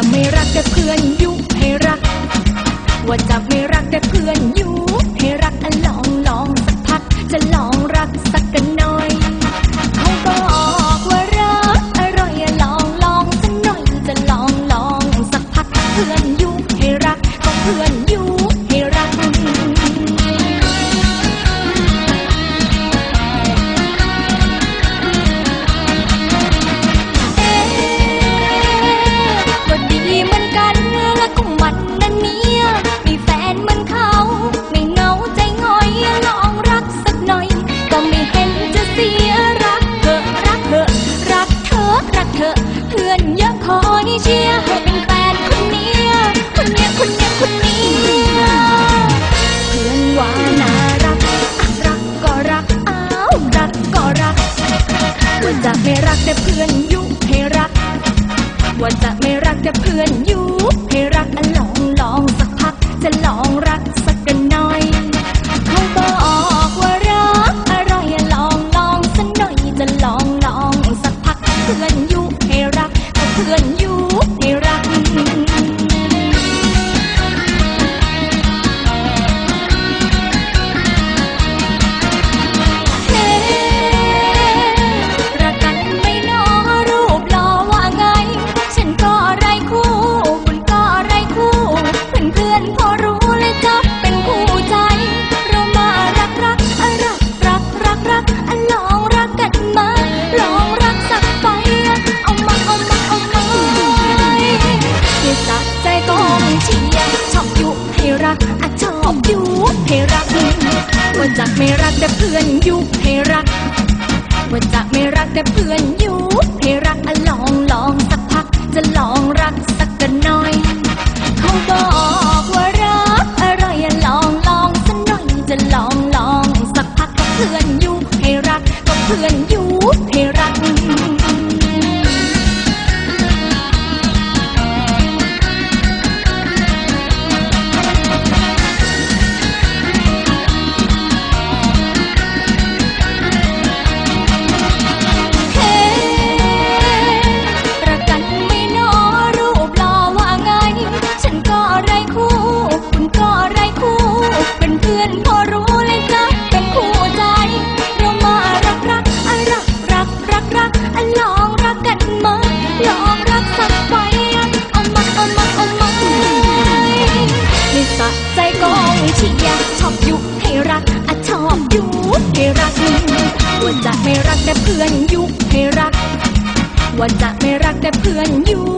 จะไม่รักแต่เพื่อนยุให้รัก ว่าจะไม่รักแต่เพื่อนยุให้รักอลองลองสักพักจะลอง ว่าจะไม่รักแต่เพื่อนยุให้รัก ว่าจะไม่รักแต่เพื่อนยุ ที่อยากชอบยุให้รักอะชอบยุให้รักว่าจะไม่รักแต่เพื่อนยุให้รัก ว่าจะไม่รักแต่เพื่อนยุ